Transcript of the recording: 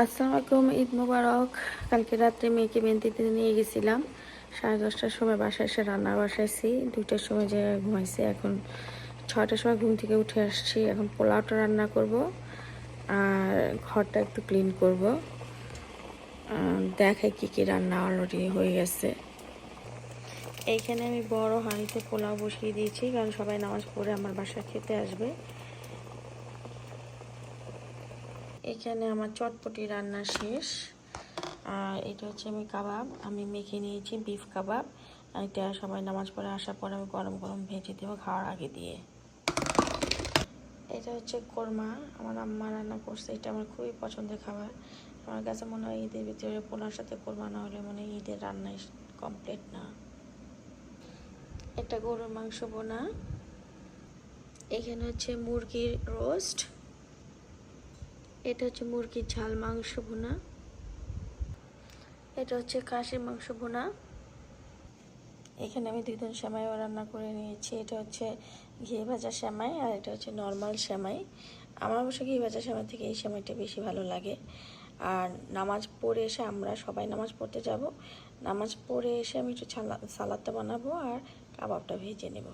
আসসালামু আলাইকুম ঈদ মোবারক। কালকে রাত্রে মেয়েকে মেহেন্দিতে নিয়ে গেছিলাম। সাড়ে দশটার সময় বাসায় এসে রান্না বসাইছি। দুইটার সময় যে ঘুমাইছি, এখন ছয়টার সময় ঘুম থেকে উঠে আসছি। এখন পোলাওটা রান্না করব আর ঘরটা একটু ক্লিন করব। দেখাই কি কি রান্না অলরেডি হয়ে গেছে। এইখানে আমি বড় হাঁড়িতে পোলাও বসিয়ে দিয়েছি, কারণ সবাই নামাজ পড়ে আমার বাসায় খেতে আসবে। এখানে আমার চটপটি রান্না শেষ। আর এটা হচ্ছে আমি কাবাব। আমি মেখে নিয়েছি বিফ কাবাব। এটা সবাই নামাজ পড়ে আসার পর আমি গরম গরম ভেজে দেবো খাওয়ার আগে দিয়ে। এটা হচ্ছে কোরমা। আমার আম্মা রান্না করছে। এটা আমার খুবই পছন্দের খাবার। আমার কাছে মনে হয় ঈদের ভিতরে পোলার সাথে কোরমা না হলে মনে ঈদের রান্নাই কমপ্লিট না। একটা গরুর মাংস বোনা। এখানে হচ্ছে মুরগির রোস্ট এটা হচ্ছে মুরগির ঝাল মাংস ভুনা। এটা হচ্ছে খাসির মাংস ভুনা। এখানে আমি দুই দিন রান্না করে নিয়েছি। এটা হচ্ছে ঘি ভাজা সেমাই আর এটা হচ্ছে নর্মাল সেমাই। আমার অবশ্য ঘি ভাজা সেমাই থেকে এই সেমাইটা বেশি ভালো লাগে। আর নামাজ পড়ে এসে আমরা সবাই নামাজ পড়তে যাব। নামাজ পড়ে এসে আমি একটু সালাদটা বানাবো আর কাবাবটা ভেজে নেব।